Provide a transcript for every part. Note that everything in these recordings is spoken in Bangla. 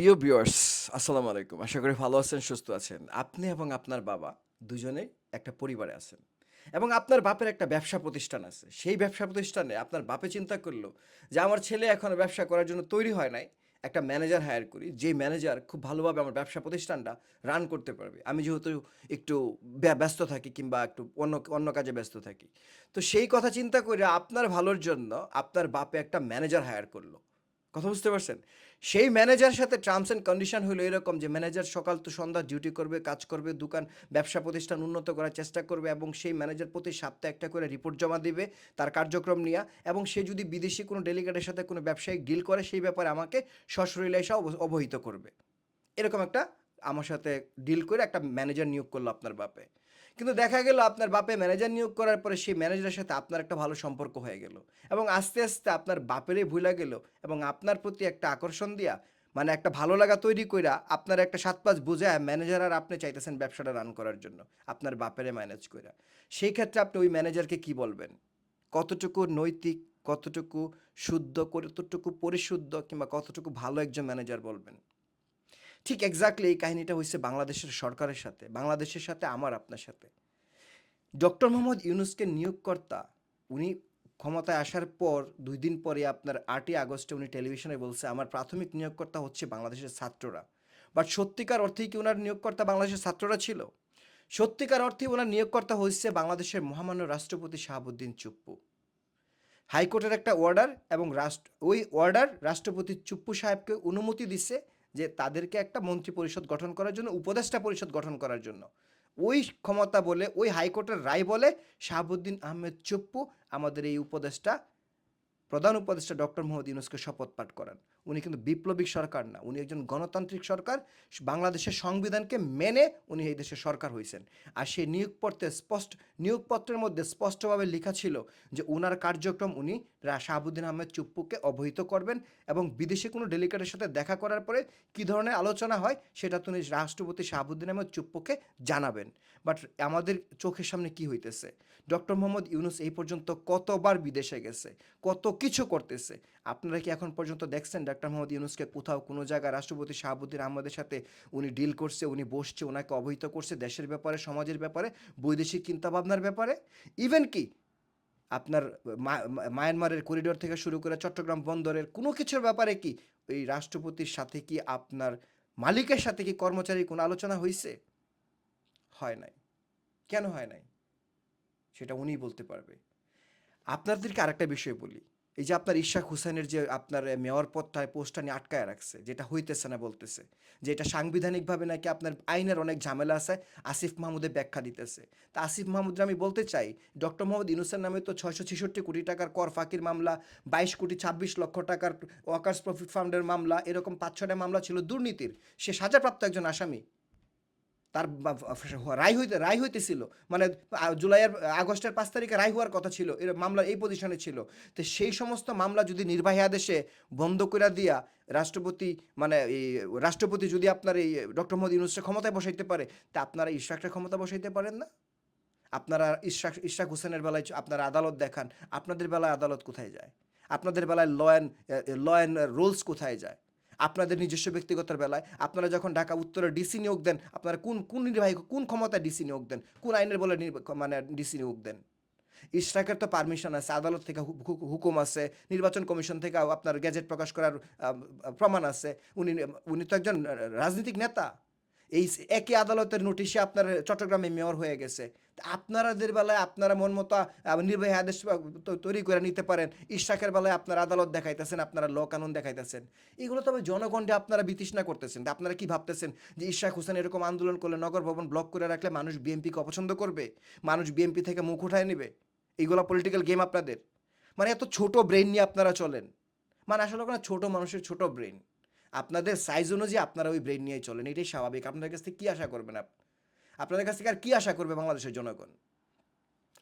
প্রিয় ভিউয়ার্স, আসসালামু আলাইকুম। আশা করি ভালো আছেন, সুস্থ আছেন। আপনি এবং আপনার বাবা দুজনেই একটা পরিবারে আছেন এবং আপনার বাপের একটা ব্যবসা প্রতিষ্ঠান আছে। সেই ব্যবসা প্রতিষ্ঠানে আপনার বাপে চিন্তা করল যে, আমার ছেলে এখন ব্যবসা করার জন্য তৈরি হয় নাই। একটা ম্যানেজার হায়ার করি, যে ম্যানেজার খুব ভালোভাবে আমার ব্যবসা প্রতিষ্ঠানটা রান করতে পারবে। আমি যেহেতু একটু ব্য- ব্যস্ত থাকি কিংবা একটু অন্য অন্য কাজে ব্যস্ত থাকি। তো সেই কথা চিন্তা করে আপনার ভালোর জন্য আপনার বাপে একটা ম্যানেজার হায়ার করল। কথা বুঝতে পারছেন? সেই ম্যানেজার সাথে টার্মস অ্যান্ড কন্ডিশন হলো এরকম যে ম্যানেজার সকাল তো সন্ধ্যা ডিউটি করবে, কাজ করবে, দোকান, ব্যবসা প্রতিষ্ঠান উন্নত করার চেষ্টা করবে এবং সেই ম্যানেজার প্রতি সপ্তাহে একটা করে রিপোর্ট জমা দিবে তার কার্যক্রম নিয়ে এবং সে যদি বিদেশি কোনো ডেলিগেটের সাথে কোনো ব্যবসায়িক ডিল করে সেই ব্যাপারে আমাকে সশরীরে এসে অব- অবহিত করবে। এরকম একটা আমার সাথে ডিল করে একটা ম্যানেজার নিয়োগ করল আপনার বাপে। কিন্তু দেখা গেল আপনার বাপে ম্যানেজার নিয়োগ করার পরে সেই ম্যানেজারের সাথে আপনার একটা ভালো সম্পর্ক হয়ে গেল। এবং আস্তে আস্তে আপনার বাপেরই ভুলা গেল এবং আপনার প্রতি একটা আকর্ষণ দিয়া মানে একটা ভালো লাগা তৈরি কইরা আপনার একটা সাত পাঁচ বুঝে ম্যানেজার আর আপনি চাইতেছেন ব্যবসাটা রান করার জন্য, আপনার বাপেরে ম্যানেজ কইরা। সেই ক্ষেত্রে আপনি ওই ম্যানেজারকে কি বলবেন? কতটুকু নৈতিক, কতটুকু শুদ্ধ, কতটুকু পরিশুদ্ধ কিংবা কতটুকু ভালো একজন ম্যানেজার বলবেন? ঠিক এক্স্যাক্টলি এই কাহিনীটা হয়েছে বাংলাদেশের সরকারের সাথে, বাংলাদেশের সাথে, আমার আপনার সাথে। ডক্টর মোহাম্মদ ইউনুসকে নিয়োগকর্তা, উনি ক্ষমতায় আসার পর, দুই দিন পরে আপনার আটই আগস্টে উনি টেলিভিশনে বলছে, আমার প্রাথমিক নিয়োগকর্তা হচ্ছে বাংলাদেশের ছাত্ররা। বাট সত্যিকার অর্থেই কি ওনার নিয়োগকর্তা বাংলাদেশের ছাত্ররা ছিল? সত্যিকার অর্থে ওনার নিয়োগকর্তা হচ্ছে বাংলাদেশের মহামান্য রাষ্ট্রপতি শাহাবুদ্দিন চুপ্পু। হাইকোর্টের একটা অর্ডার এবং রাষ্ট্র, ওই অর্ডার রাষ্ট্রপতি চুপ্পু সাহেবকে অনুমতি দিচ্ছে যে তাদেরকে একটা মন্ত্রী পরিষদ গঠন করার জন্য, উপদেষ্টা পরিষদ গঠন করার জন্য। ওই ক্ষমতা বলে, ওই হাইকোর্টের রায় বলে শাহাবুদ্দিন আহমেদ চুপ্পু আমাদের এই উপদেষ্টা, প্রধান উপদেষ্টা ডক্টর মোহাম্মদ ইউনুসকে শপথ পাঠ করান। উনি কিন্তু বিপ্লবিক সরকার না। উনি একজন গণতান্ত্রিক সরকার। বাংলাদেশের সংবিধানকে মেনে উনি এই দেশের সরকার হয়েছেন। আর সেই নিয়োগপত্রে স্পষ্ট, নিয়োগপত্রের মধ্যে স্পষ্টভাবে লেখা ছিল যে ওনার কার্যক্রম উনি শাহাবুদ্দিন আহমেদ চুপ্পুকে অবহিত করবেন এবং বিদেশি কোনো ডেলিগেটের সাথে দেখা করার পরে কী ধরনের আলোচনা হয় সেটা তিনি রাষ্ট্রপতি শাহাবুদ্দিন আহমেদ চুপ্পুকে জানাবেন। বাট আমাদের চোখের সামনে কি হইতেছে? ডক্টর মোহাম্মদ ইউনুস এই পর্যন্ত কতবার বিদেশে গেছে? কত কিছু করতেছে? আপনারা কি এখন পর্যন্ত দেখছেন ডক্টর মোহাম্মদ ইউনুসকে কোথাও কোনো জায়গায় রাষ্ট্রপতি শাহাবুদ্দিন আহমদের সাথে উনি ডিল করছে, উনি বসছে, ওনাকে অবহিত করছে দেশের ব্যাপারে, সমাজের ব্যাপারে, বৈদেশিক চিন্তাভাবনার ব্যাপারে? ইভেন কি আপনার মায়ানমারের করিডোর থেকে শুরু করে চট্টগ্রাম বন্দরের কোনো কিছুর ব্যাপারে কি এই রাষ্ট্রপতির সাথে কি আপনার মালিকের সাথে কি কর্মচারী কোনো আলোচনা হয়েছে হয় নাই। কেন হয় নাই? সেটা উনিই বলতে পারবে। আপনাদেরকে আরেকটা বিষয় বলি। এই যে আপনার ইশাক হুসেনের যে আপনার মেয়র পদটায় পোস্টটা নিয়ে আটকায় রাখছে, যেটা হইতেছে না বলতেছে, যে এটা সাংবিধানিকভাবে নাকি আপনার আইনের অনেক ঝামেলা আছে, আসিফ মাহমুদের ব্যাখ্যা দিতেছে। তা আসিফ মাহমুদের আমি বলতে চাই, ডক্টর মোহাম্মদ ইনুসের নামে তো ছয়শো ছেষট্টি কোটি টাকার কর ফাঁকির মামলা, বাইশ কোটি ছাব্বিশ লক্ষ টাকার ওয়ার্কার্স প্রফিট ফান্ডের মামলা, এরকম পাঁচ ছটা মামলা ছিল দুর্নীতির, সে সাজাপ্রাপ্ত একজন আসামি। তার রায় হইতে, রায় হইতেছিল। মানে জুলাইয়ের, আগস্টের পাঁচ তারিখে রায় হওয়ার কথা ছিল। এর মামলা, এই পজিশনে ছিল। তো সেই সমস্ত মামলা যদি নির্বাহী আদেশে বন্ধ করে দিয়া রাষ্ট্রপতি মানে এই, রাষ্ট্রপতি যদি আপনার এই, ডক্টর মোহাম্মদ ইউনুসকে ক্ষমতায় বসাইতে পারে, তা আপনারা ইশরাকটা ক্ষমতা বসাইতে পারেন না? আপনারা ইশরাক ইশরাক হোসেনের বেলায় আপনারা আদালত দেখান। আপনাদের বেলায় আদালত কোথায় যায়? আপনাদের বেলায় law and law and rules কোথায় যায়? আপনাদের নিজস্ব ব্যক্তিগতের বেলায় আপনারা যখন ঢাকা উত্তরে ডিসি নিয়োগ দেন, আপনারা কোন কোন নির্বাহী, কোন ক্ষমতায় ডিসি নিয়োগ দেন? কোন আইনের বলে মানে ডিসি নিয়োগ দেন? ইশরাকের তো পারমিশন আছে, আদালত থেকে হুকুম আছে, নির্বাচন কমিশন থেকে আপনার গ্যাজেট প্রকাশ করার প্রমাণ আছে। উনি উনি তো একজন রাজনৈতিক নেতা। এই একই আদালতের নোটিশে আপনার চট্টগ্রামে মেয়র হয়ে গেছে। আপনারাদের বেলায় আপনারা মন মতো নির্বাহী আদেশ তৈরি করে নিতে পারেন। ইশরাকের বেলায় আপনারা আদালত দেখাইতেছেন, আপনারা ল কানুন দেখাইতেছেন। এগুলো তবে জনগণকে আপনারা বিতৃষ্ণা করতেছেন। আপনারা কি ভাবতেছেন যে ইশরাক হোসেন এরকম আন্দোলন করলে, নগর ভবন ব্লক করে রাখলে মানুষ বিএনপিকে অপছন্দ করবে? মানুষ বিএনপি থেকে মুখ উঠায় নেবে? এইগুলো পলিটিক্যাল গেম আপনাদের? মানে এত ছোট ব্রেন নিয়ে আপনারা চলেন। মানে আসলে ওখানে ছোট মানুষের ছোট ব্রেন আপনাদের সাইজ অনুযায়ী আপনারা ওই ব্রেন নিয়েই চলেন, এটাই স্বাভাবিক। আপনাদের কাছ থেকে কী আশা করবেন আপ, আপনাদের কাছ থেকে আর কী আশা করবে বাংলাদেশের জনগণ?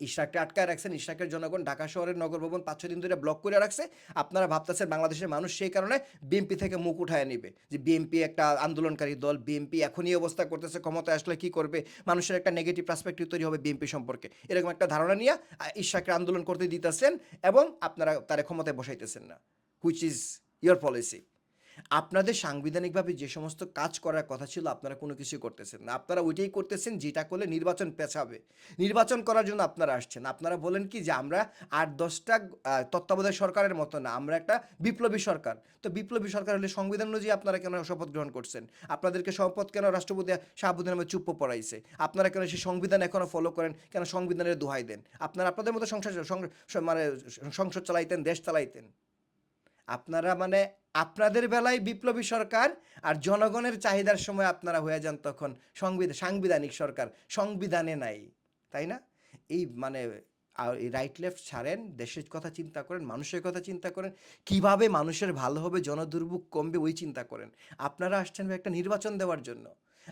ইশরাককে আটকায় রাখছেন, ইশরাকের জনগণ ঢাকা শহরের নগর ভবন পাঁচ ছয় দিন ধরে ব্লক করে রাখছে। আপনারা ভাবতেছেন বাংলাদেশের মানুষ সেই কারণে বিএনপি থেকে মুখ উঠায় নেবে। যে বিএনপি একটা আন্দোলনকারী দল বিএনপি এখনই অবস্থা করতেছে, ক্ষমতায় আসলে কি করবে? মানুষের একটা নেগেটিভ পার্সপেক্টিভ তৈরি হবে বিএনপি সম্পর্কে। এরকম একটা ধারণা নিয়ে ইশরাককে আন্দোলন করতে দিতেছেন এবং আপনারা তারা ক্ষমতায় বসাইতেছেন না হুইচ ইজ ইয়োর পলিসি আপনাদের সাংবিধানিকভাবে যে সমস্ত কাজ করার কথা ছিল, আপনারা কোনো কিছু করতেছেন না। আপনারা ওইটাই করতেছেন যেটা করলে নির্বাচন পেছাবে। নির্বাচন করার জন্য আপনারা আসছেন। আপনারা বলেন কি যে আমরা আট দশটা তত্ত্বাবধায়ক সরকারের মতো না, আমরা একটা বিপ্লবী সরকার। তো বিপ্লবী সরকার হলে সংবিধান অনুযায়ী আপনারা কেন শপথ গ্রহণ করছেন? আপনাদেরকে শপথ কেন রাষ্ট্রপতি শাহাবুদ্দিন আহমেদ চুপ্প পড়াইছে? আপনারা কেন সেই সংবিধান এখনও ফলো করেন? কেন সংবিধানের দোহাই দেন? আপনারা আপনাদের মতো সংসদ মানে সংসদ চালাইতেন, দেশ চালাইতেন। আপনারা মানে আপনাদের বেলায় বিপ্লবী সরকার আর জনগণের চাহিদার সময় আপনারা হয়ে যান তখন সংবিধান সাংবিধানিক সরকার। সংবিধানে নাই, তাই না? এই মানে আর এই রাইট লেফট ছাড়েন, দেশের কথা চিন্তা করেন, মানুষের কথা চিন্তা করেন, কীভাবে মানুষের ভালো হবে, জনদুর্ভোগ কমবে ওই চিন্তা করেন। আপনারা আসছেন একটা নির্বাচন দেওয়ার জন্য।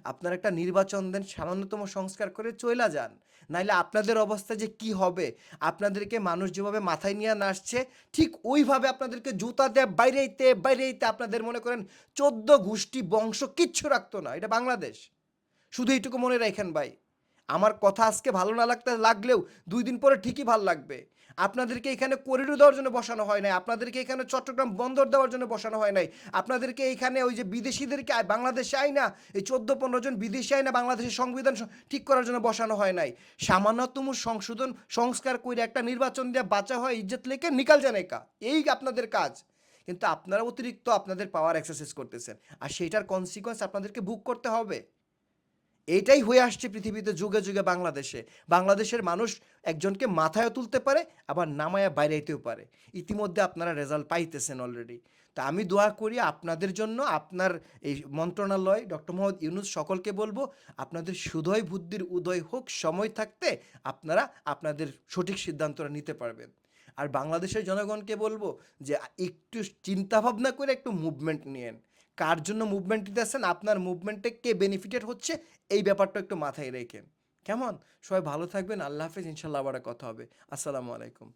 আপনারা একটা নির্বাচন দেন, সামান্যতম সংস্কার করে চইলা যান। নাইলে আপনাদের অবস্থা যে কি হবে? আপনাদেরকে মানুষ যেভাবে মাথায় নিয়ে আসছে, ঠিক ওইভাবে আপনাদেরকে জুতা দিয়ে বাইরেইতে বাইরেইতে আপনাদের মনে করেন চোদ্দ গোষ্ঠী বংশ কিচ্ছু রাখতো না। এটা বাংলাদেশ। শুধু এইটুকু মনে রাখেন ভাই। আমার কথা আজকে ভালো না লাগতে, লাগলেও দুই দিন পরে ঠিকই ভালো লাগবে। আপনাদেরকে এখানে করিডোর দেওয়ার জন্য বসানো হয় নাই, আপনাদেরকে এখানে চট্টগ্রাম বন্দর দেওয়ার জন্য বসানো হয় নাই, আপনাদেরকে এখানে ওই যে বিদেশিদেরকে বাংলাদেশে আয় না, এই চোদ্দ পনেরো জন বিদেশি আয় না, বাংলাদেশের সংবিধান ঠিক করার জন্য বসানো হয় নাই। সামান্যতম সংশোধন, সংস্কার করে একটা নির্বাচন দিয়ে বাঁচা হয়, ইজ্জত লেকে নিকাল জানে কা এই আপনাদের কাজ। কিন্তু আপনারা অতিরিক্ত আপনাদের পাওয়ার এক্সারসাইজ করতেছেন। আর সেইটার কনসিকোয়েন্স আপনাদেরকে বুক করতে হবে। এইটাই হয়ে আসছে পৃথিবীতে যুগে যুগে বাংলাদেশে। বাংলাদেশের মানুষ একজনকে মাথায় তুলতে পারে, আবার নামায়া বাইরেতেও পারে। ইতিমধ্যে আপনারা রেজাল্ট পাইতেছেন অলরেডি তা আমি দোয়া করি আপনাদের জন্য, আপনার এই মন্ত্রণালয়, ডক্টর মোহাম্মদ ইউনুস সকলকে বলব, আপনাদের সুদয় বুদ্ধির উদয় হোক, সময় থাকতে আপনারা আপনাদের সঠিক সিদ্ধান্তটা নিতে পারবেন। আর বাংলাদেশের জনগণকে বলব যে, একটু চিন্তা ভাবনা করে একটু মুভমেন্ট নিয়েন। কার জন্য মুভমেন্ট দিতেছেন আপনার মুভমেন্টে কে বেনিফিটেড হচ্ছে, এই ব্যাপারটা একটু মাথায় রেখেন কেমন? সবাই ভালো থাকবেন, আল্লাহ হাফেজ, ইনশাল্লাহ আবার কথা হবে। আসসালামু আলাইকুম।